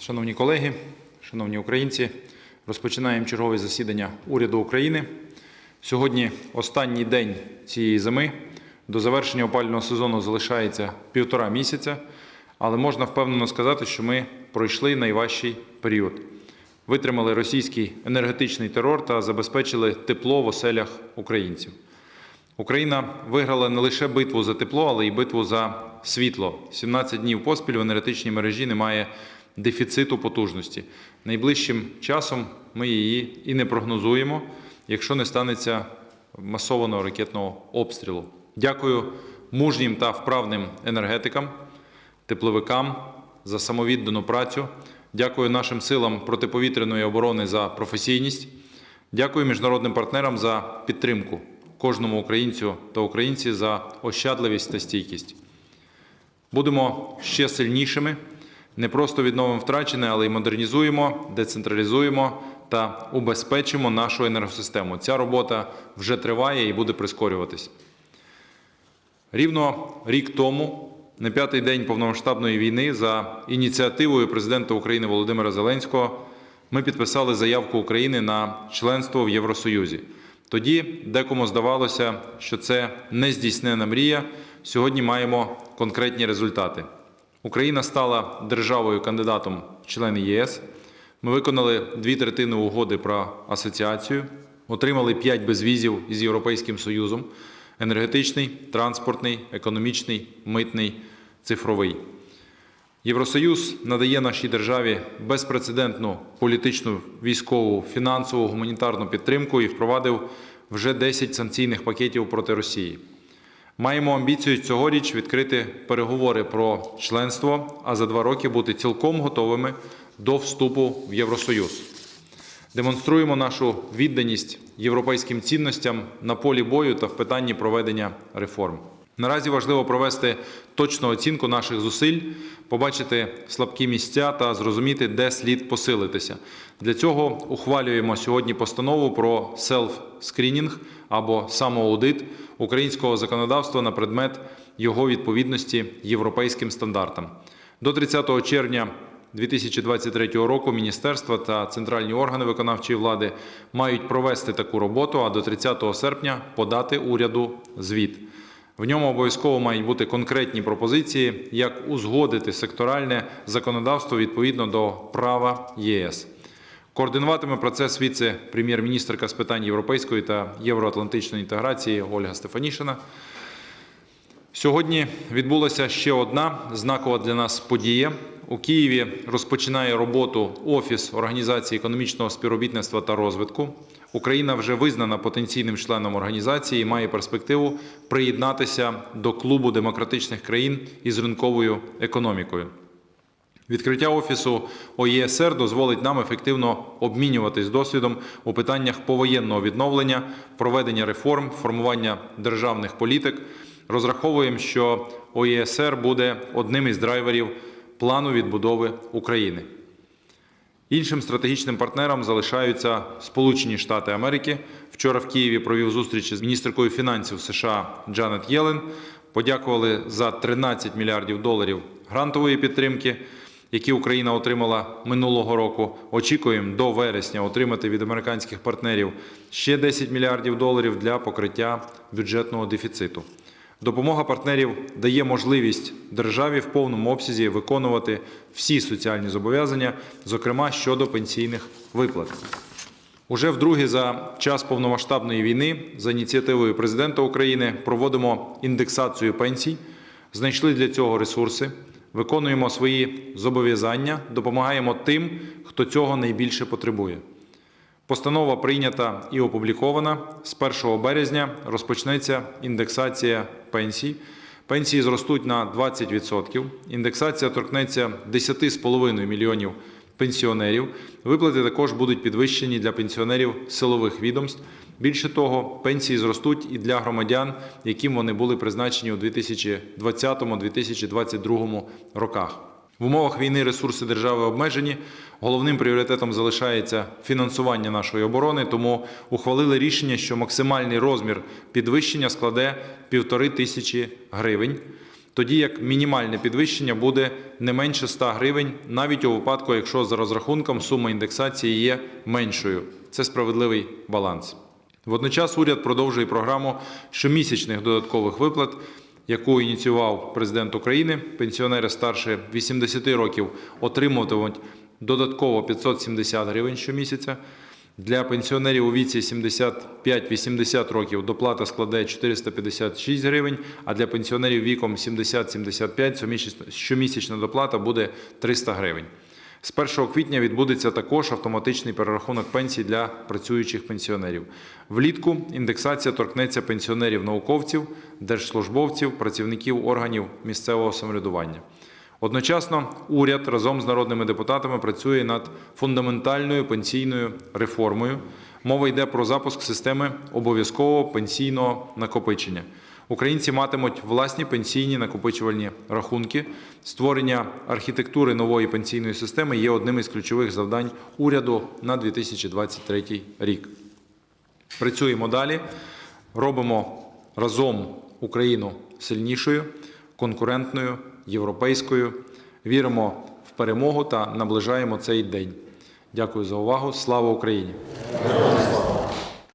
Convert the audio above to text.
Шановні колеги, шановні українці, розпочинаємо чергове засідання уряду України. Сьогодні останній день цієї зими. До завершення опалювального сезону залишається півтора місяця, але можна впевнено сказати, що ми пройшли найважчий період. Витримали російський енергетичний терор та забезпечили тепло в оселях українців. Україна виграла не лише битву за тепло, але й битву за світло. 17 днів поспіль в енергетичній мережі немає дефіциту потужності. Найближчим часом ми її і не прогнозуємо, якщо не станеться масованого ракетного обстрілу. Дякую мужнім та вправним енергетикам, тепловикам за самовіддану працю. Дякую нашим силам протиповітряної оборони за професійність. Дякую міжнародним партнерам за підтримку кожному українцю та українці за ощадливість та стійкість. Будемо ще сильнішими, не просто відновимо втрачене, але й модернізуємо, децентралізуємо та убезпечимо нашу енергосистему. Ця робота вже триває і буде прискорюватись. Рівно рік тому, на п'ятий день повномасштабної війни, за ініціативою президента України Володимира Зеленського, ми підписали заявку України на членство в Євросоюзі. Тоді декому здавалося, що це нездійснена мрія. Сьогодні маємо конкретні результати. Україна стала державою кандидатом в члени ЄС. Ми виконали дві третини угоди про асоціацію, отримали п'ять безвізів із Європейським Союзом: енергетичний, транспортний, економічний, митний, цифровий. Євросоюз надає нашій державі безпрецедентну політичну, військову, фінансову, гуманітарну підтримку і впровадив вже 10 санкційних пакетів проти Росії. Маємо амбіцію цьогоріч відкрити переговори про членство, а за два роки бути цілком готовими до вступу в Євросоюз. Демонструємо нашу відданість європейським цінностям на полі бою та в питанні проведення реформ. Наразі важливо провести точну оцінку наших зусиль, побачити слабкі місця та зрозуміти, де слід посилитися. Для цього ухвалюємо сьогодні постанову про селф-скрінінг або самоаудит українського законодавства на предмет його відповідності європейським стандартам. До 30 червня 2023 року міністерства та центральні органи виконавчої влади мають провести таку роботу, а до 30 серпня подати уряду звіт. В ньому обов'язково мають бути конкретні пропозиції, як узгодити секторальне законодавство відповідно до права ЄС. Координуватиме процес віце-прем'єр-міністрка з питань європейської та євроатлантичної інтеграції Ольга Стефанішина. Сьогодні відбулася ще одна знакова для нас подія. У Києві розпочинає роботу Офіс Організації економічного співробітництва та розвитку. Україна вже визнана потенційним членом організації і має перспективу приєднатися до клубу демократичних країн із ринковою економікою. Відкриття офісу ОЄСР дозволить нам ефективно обмінюватись досвідом у питаннях повоєнного відновлення, проведення реформ, формування державних політик. Розраховуємо, що ОЄСР буде одним із драйверів плану відбудови України. Іншим стратегічним партнером залишаються Сполучені Штати Америки. Вчора в Києві провів зустріч з міністеркою фінансів США Джанет Єлен. Подякували за 13 мільярдів доларів грантової підтримки, які Україна отримала минулого року. Очікуємо до вересня отримати від американських партнерів ще 10 мільярдів доларів для покриття бюджетного дефіциту. Допомога партнерів дає можливість державі в повному обсязі виконувати всі соціальні зобов'язання, зокрема щодо пенсійних виплат. Уже вдруге за час повномасштабної війни за ініціативою президента України проводимо індексацію пенсій, знайшли для цього ресурси, виконуємо свої зобов'язання, допомагаємо тим, хто цього найбільше потребує. Постанова прийнята і опублікована. З 1 березня розпочнеться індексація пенсій. Пенсії зростуть на 20%. Індексація торкнеться 10,5 мільйонів пенсіонерів. Виплати також будуть підвищені для пенсіонерів силових відомств. Більше того, пенсії зростуть і для громадян, яким вони були призначені у 2020-2022 роках. В умовах війни ресурси держави обмежені. Головним пріоритетом залишається фінансування нашої оборони, тому ухвалили рішення, що максимальний розмір підвищення складе півтори тисячі гривень. тоді як мінімальне підвищення буде не менше 100 гривень, навіть у випадку, якщо за розрахунком сума індексації є меншою. Це справедливий баланс. Водночас уряд продовжує програму щомісячних додаткових виплат, яку ініціював президент України. Пенсіонери старше 80 років отримуватимуть додатково 570 гривень щомісяця. Для пенсіонерів у віці 75-80 років доплата складає 456 гривень, а для пенсіонерів віком 70-75 щомісячна- доплата буде 300 гривень. З 1 квітня відбудеться також автоматичний перерахунок пенсій для працюючих пенсіонерів. Влітку індексація торкнеться пенсіонерів-науковців, держслужбовців, працівників органів місцевого самоврядування. Одночасно уряд разом з народними депутатами працює над фундаментальною пенсійною реформою. Мова йде про запуск системи обов'язкового пенсійного накопичення. Українці матимуть власні пенсійні накопичувальні рахунки. Створення архітектури нової пенсійної системи є одним із ключових завдань уряду на 2023 рік. Працюємо далі, робимо разом Україну сильнішою, конкурентною, європейською. Віримо в перемогу та наближаємо цей день. Дякую за увагу. Слава Україні!